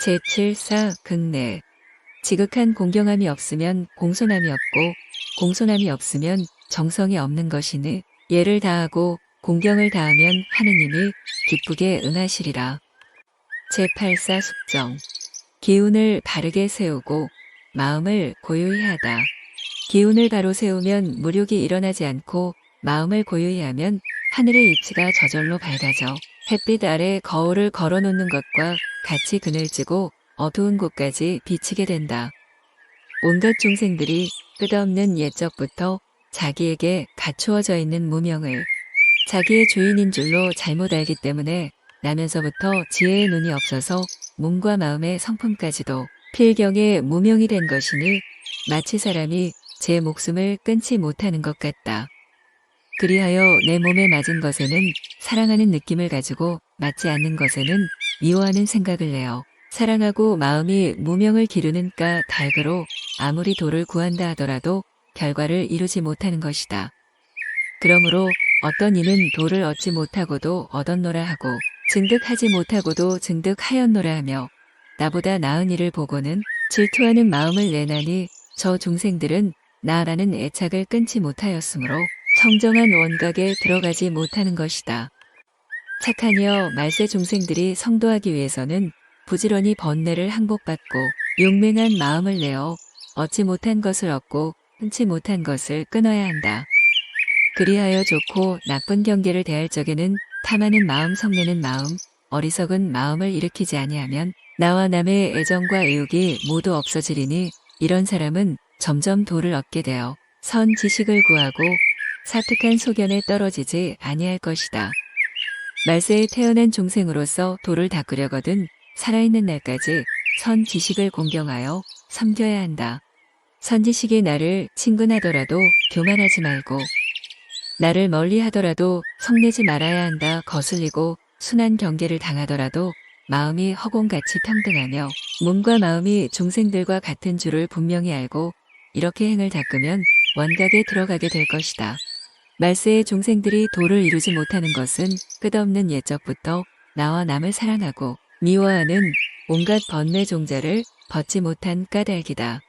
제7사 극내 지극한 공경함이 없으면 공손함이 없고 공손함이 없으면 정성이 없는 것이니 예를 다하고 공경을 다하면 하느님이 기쁘게 응하시리라. 제8사 숙정 기운을 바르게 세우고 마음을 고요히 하다. 기운을 바로 세우면 무력이 일어나지 않고 마음을 고요히 하면 하늘의 이치가 저절로 밝아져 햇빛 아래 거울을 걸어놓는 것과 같이 그늘 지고 어두운 곳까지 비치게 된다. 온갖 중생들이 끝없는 옛적부터 자기에게 갖추어져 있는 무명을 자기의 주인인 줄로 잘못 알기 때문에 나면서부터 지혜의 눈이 없어서 몸과 마음의 성품까지도 필경에 무명이 된 것이니 마치 사람이 제 목숨을 끊지 못하는 것 같다. 그리하여 내 몸에 맞은 것에는 사랑하는 느낌을 가지고 맞지 않는 것에는 미워하는 생각을 내어 사랑하고 마음이 무명을 기르는 까 닭으로 아무리 돌을 구한다 하더라도 결과를 이루지 못하는 것이다. 그러므로 어떤 이는 돌을 얻지 못하고도 얻었노라 하고 증득하지 못하고도 증득하였노라 하며 나보다 나은 이를 보고는 질투하는 마음을 내나니 저 중생들은 나라는 애착을 끊지 못하였으므로 청정한 원각에 들어가지 못하는 것이다. 착하니여 말세 중생들이 성도하기 위해서는 부지런히 번뇌를 항복받고 용맹한 마음을 내어 얻지 못한 것을 얻고 끊지 못한 것을 끊어야 한다. 그리하여 좋고 나쁜 경계를 대할 적에는 탐하는 마음 성내는 마음 어리석은 마음을 일으키지 아니하면 나와 남의 애정과 애욕이 모두 없어지리니 이런 사람은 점점 도를 얻게 되어 선 지식을 구하고 사특한 소견에 떨어지지 아니할 것이다. 말세에 태어난 중생으로서 도를 닦으려거든 살아있는 날까지 선 지식을 공경하여 섬겨야 한다. 선지식이 나를 친근하더라도 교만하지 말고 나를 멀리 하더라도 성내지 말아야 한다 거슬리고 순한 경계를 당하더라도 마음이 허공같이 평등하며 몸과 마음이 중생들과 같은 줄을 분명히 알고 이렇게 행을 닦으면 원각에 들어가게 될 것이다. 말세의 중생들이 도를 이루지 못하는 것은 끝없는 옛적부터 나와 남을 사랑하고 미워하는 온갖 번뇌 종자를 벗지 못한 까닭이다.